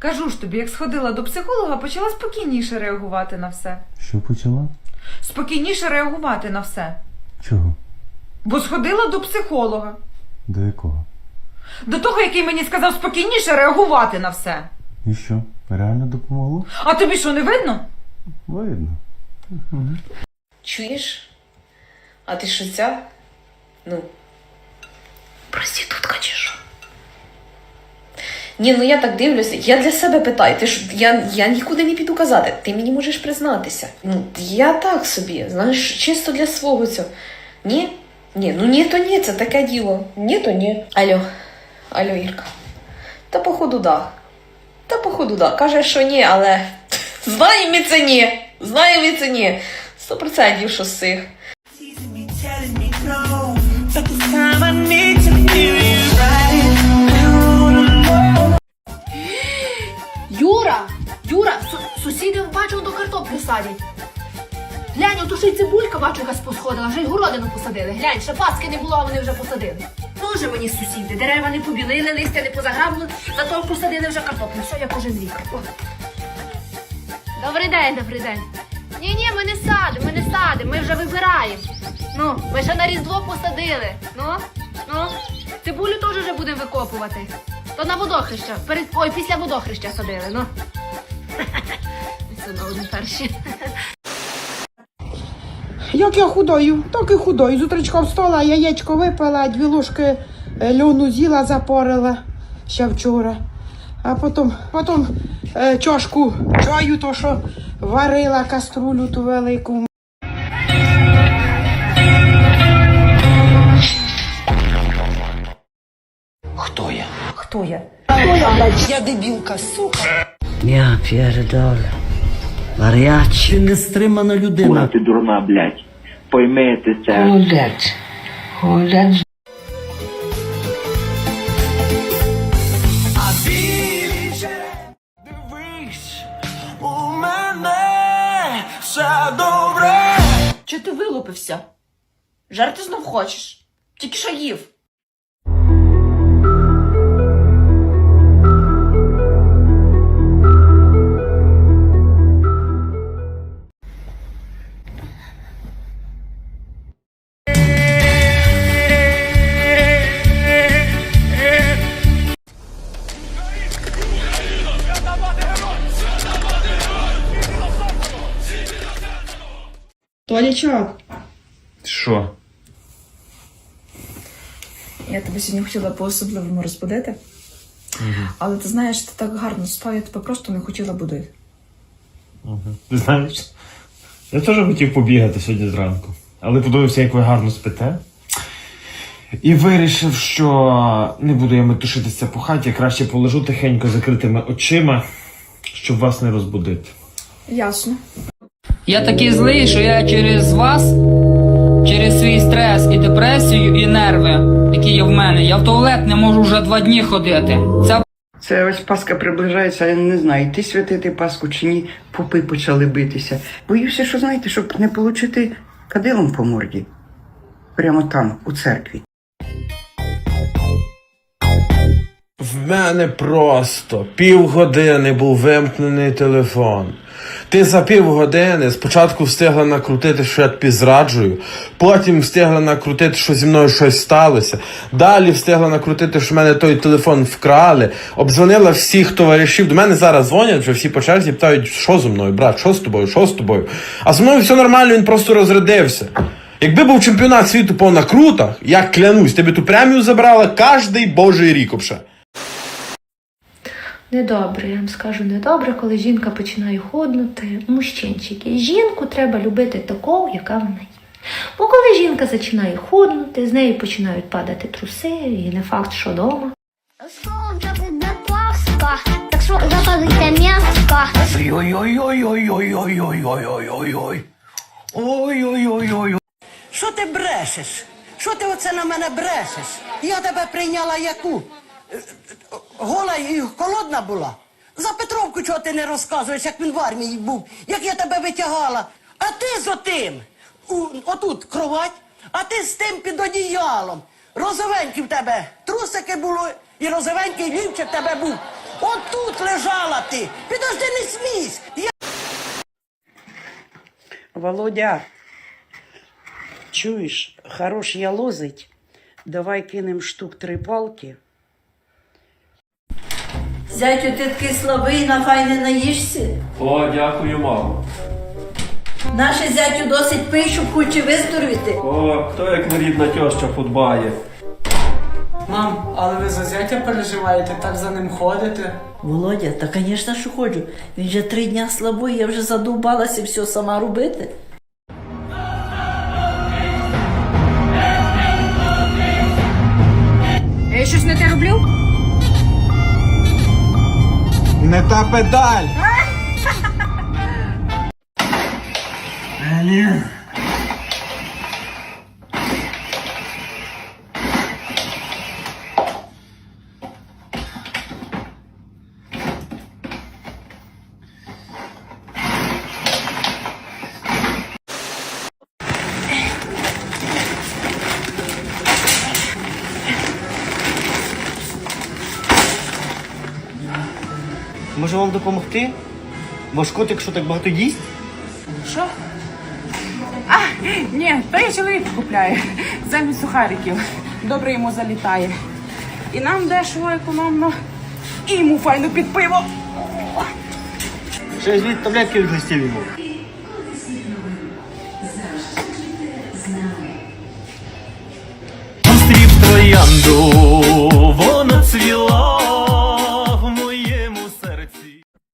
Кажу ж тобі, як сходила до психолога, почала спокійніше реагувати на все. Що почала? Спокійніше реагувати на все. Чого? Бо сходила до психолога. До якого? До того, який мені сказав спокійніше реагувати на все. І що? Реально допомогло? А тобі що, не видно? Видно. Чуєш? А ти що ця? Ну. Проститутка чи що? Ні, ну я так дивлюся. Я для себе питаю. Ти ж я, я нікуди не піду казати. Ти мені можеш признатися. Ну, я так собі, знаєш, чисто для свого цього. Ні? Ні, ну ні, то ні, це таке діло. Ні, то ні. Алло, алло, Ірка. Та походу да. Та походу да. Каже, що ні, але знаємо ми це ні. Знаємо ми це ні. Сто процентів, що з цих. Сусіди бачу до картоплю садять. Глянь, ото ще й цибулька бачу, якась посходила, вже й городину посадили. Глянь, ще паски не було, а вони вже посадили. Тоже мені сусіди, дерева не побілили, листя не позаграбли, зато посадили вже картоплю. Все, я кожен рік. Добрий день, добрий день. Ні, ні, ми не садимо, ми не садимо, ми вже вибираємо. Ну, ми ще на Різдво посадили. Ну, ну, цибулю теж вже будемо викопувати. То на водохреща. Перед... Ой, після водохреща садили, ну. Це на перші. Як я худою, так і худою. З утречка встала, яєчко випила, дві ложки е, льону з'їла, запорила ще вчора. А потім, потім е, чашку чаю, то що варила каструлю ту велику. Хто Я pierdolę. Wariaci. Ти нестримана людина. ти дурна, блядь. Поймете це. А більше дивись, у мене все добре. Чи ти вилупився? Жарти знов хочеш? Тільки що їв. Толічок, Що? Я тебе сьогодні хотіла по-особливому розбудити. Але ти знаєш, ти так гарно спав, я тебе просто не хотіла будити. Ти знаєш, я теж хотів побігати сьогодні зранку, але подивився, як ви гарно спите. І вирішив, що не буду я метушитися по хаті, краще полежу тихенько закритими очима, щоб вас не розбудити. Ясно. Я такий злий, що я через вас, через свій стрес і депресію, і нерви, які є в мене, я в туалет не можу вже два дні ходити. Це Це ось Пасха приближається, я не знаю, йти святити Пасху чи ні, попи почали битися. Боюся, що знаєте, щоб не отримати кадилом по морді. Прямо там, у церкві. В мене просто півгодини був вимкнений телефон. Ти за півгодини спочатку встигла накрутити, що я тобі зраджую, потім встигла накрутити, що зі мною щось сталося. Далі встигла накрутити, що в мене той телефон вкрали. Обдзвонила всіх товаришів. До мене зараз дзвонять, вже всі по черзі питають, що зі мною, брат, що з тобою, що з тобою. А зі мною все нормально, він просто розрядився. Якби був чемпіонат світу по накрутах, я клянусь, ти би ту премію забрала кожний божий рік обше. Недобре, я вам скажу, недобре, коли жінка починає худнути. Мужчинчики, жінку треба любити такою, яка вона є. Бо коли жінка починає худнути, з неї починають падати труси, і не факт, що дома. Так що запалите м'яско. Ой-ой-ой-ой-ой-ой-ой-ой-ой-ой-ой. Ой-ой-ой-ой. Що ти брешеш? Що ти оце на мене брешеш? Я тебе прийняла яку? Гола і холодна була? За Петровку чого ти не розказуєш, як він в армії був, як я тебе витягала. А ти з отим, у, отут кровать, а ти з тим під одіялом. Розовенькі в тебе трусики було, і розовенький лівчик в тебе був. От тут лежала ти. Підожди, не смійсь. Я... Володя, чуєш, хорош я лозить. Давай кинем штук три палки. Зятю, ти такий слабий, нахай не наїшся. О, дякую, мамо. Наше зятю досить пий, щоб хоче виздоровіти. О, хто як не рідна тьоща подбає. Мам, але ви за зятя переживаєте, так за ним ходите. Володя, та звісно, що ходжу. Він вже три дня слабий, я вже задовбалася все сама робити. Не та педаль! Може вам допомогти? Ваш котик що так багато їсть? Що? А, ні, то я чоловік купляє. Замість сухариків. Добре йому залітає. І нам дешево, економно, і йому файно під пиво. Ще візьміть таблетки від листів йому. Зустрів троянду,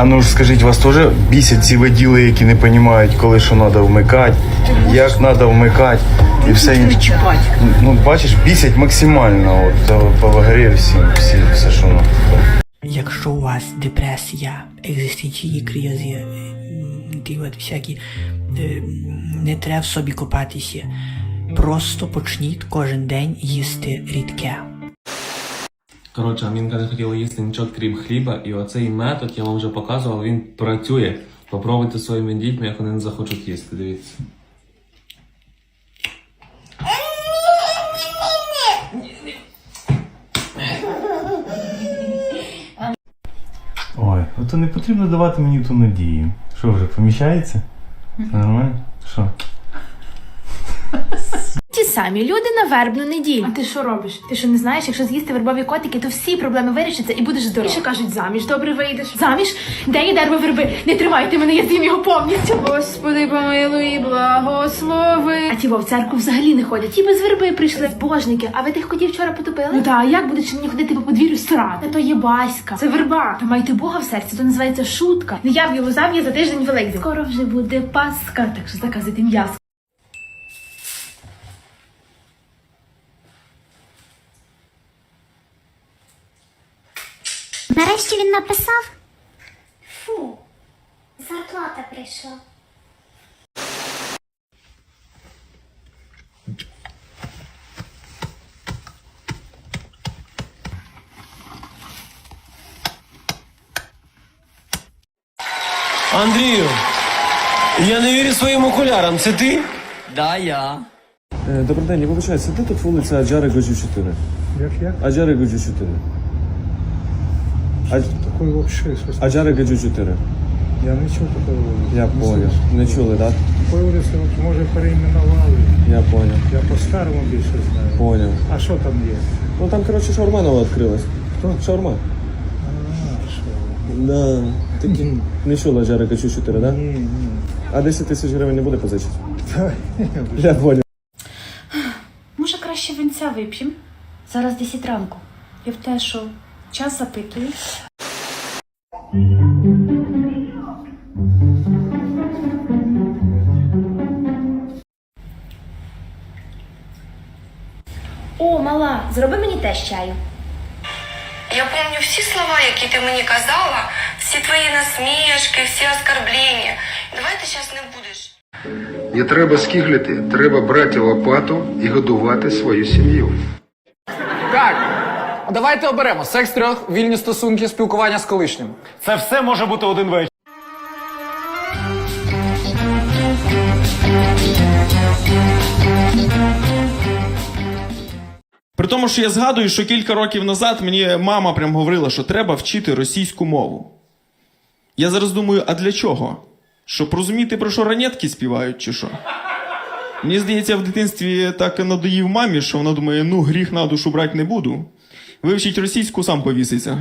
А ну ж скажіть, вас теж бісять ці воділи, які не розуміють, коли що треба вмикати, як треба вмикати і все інше. Ну, бачиш, бісять максимально, от по вагрі всі, всі, все, що ну. Якщо у вас депресія, екзистенційні кризи, е, ті от всякі, е, не треба в собі копатися. Просто почніть кожен день їсти рідке. Коротше, Амінка не хотіла їсти нічого крім хліба, і оцей метод я вам вже показував, він працює. Попробуйте своїми дітьми, як вони не захочуть їсти. Дивіться. Ой, ото не потрібно давати мені ту надію. Що вже, поміщається? Все нормально? Що? Самі люди на вербну неділю. А ти що робиш? Ти що не знаєш, якщо з'їсти вербові котики, то всі проблеми вирішаться і будеш здоров. І ще кажуть, заміж добре вийдеш. Заміж? Де є дерево верби? Не тримайте мене, я з'їм його повністю. Господи, помилуй благослови. А ті в церкву взагалі не ходять. Ті без верби прийшли. Божники, а ви тих котів вчора потопили? Ну та як будуть мені ходити по подвір'ю срати? Та то є баська. Це верба. Та майте Бога в серці, то називається шутка. Не я в Єлозав'я за тиждень великдень. Скоро вже буде Пасха, так що заказуйте м'ясо. Нарешті він написав. Фу, зарплата прийшла. Андрію, я не вірю своїм окулярам, це ти? Да, я. Добрий день, я вибачаю, це де тут вулиця Аджари Годжу 4? Як як? Аджари Годжу 4. А... Такої вообще щось. Аджари Годжу 4. Я не чув такої вулиці. Я понял. Не чули, так? Такої вулиці, може, перейменували. Я понял. Я по-старому більше знаю. Понял. А що там є? Ну там, коротше, шаурма нова відкрилась. Хто? Шаурма. А, що? Да. Такі. Не чула Аджари Годжу 4, так? Ні, ні. А 10 тисяч гривень не буде позичити? Та, Я понял. Може, краще винця вип'ємо? Зараз 10 ранку. Я в те, що час запитую. О, мала, зроби мені теж чаю. Я помню всі слова, які ти мені казала, всі твої насмішки, всі оскорблення. Давай ти зараз не будеш. Не треба скиглити, треба брати лопату і годувати свою сім'ю. Так, давайте оберемо секс трьох, вільні стосунки, спілкування з колишнім. Це все може бути один вечір. При тому, що я згадую, що кілька років назад мені мама прям говорила, що треба вчити російську мову. Я зараз думаю, а для чого? Щоб розуміти, про що ранетки співають, чи що? Мені здається, в дитинстві так надоїв мамі, що вона думає, ну гріх на душу брати не буду. Вивчить російську, сам повіситься.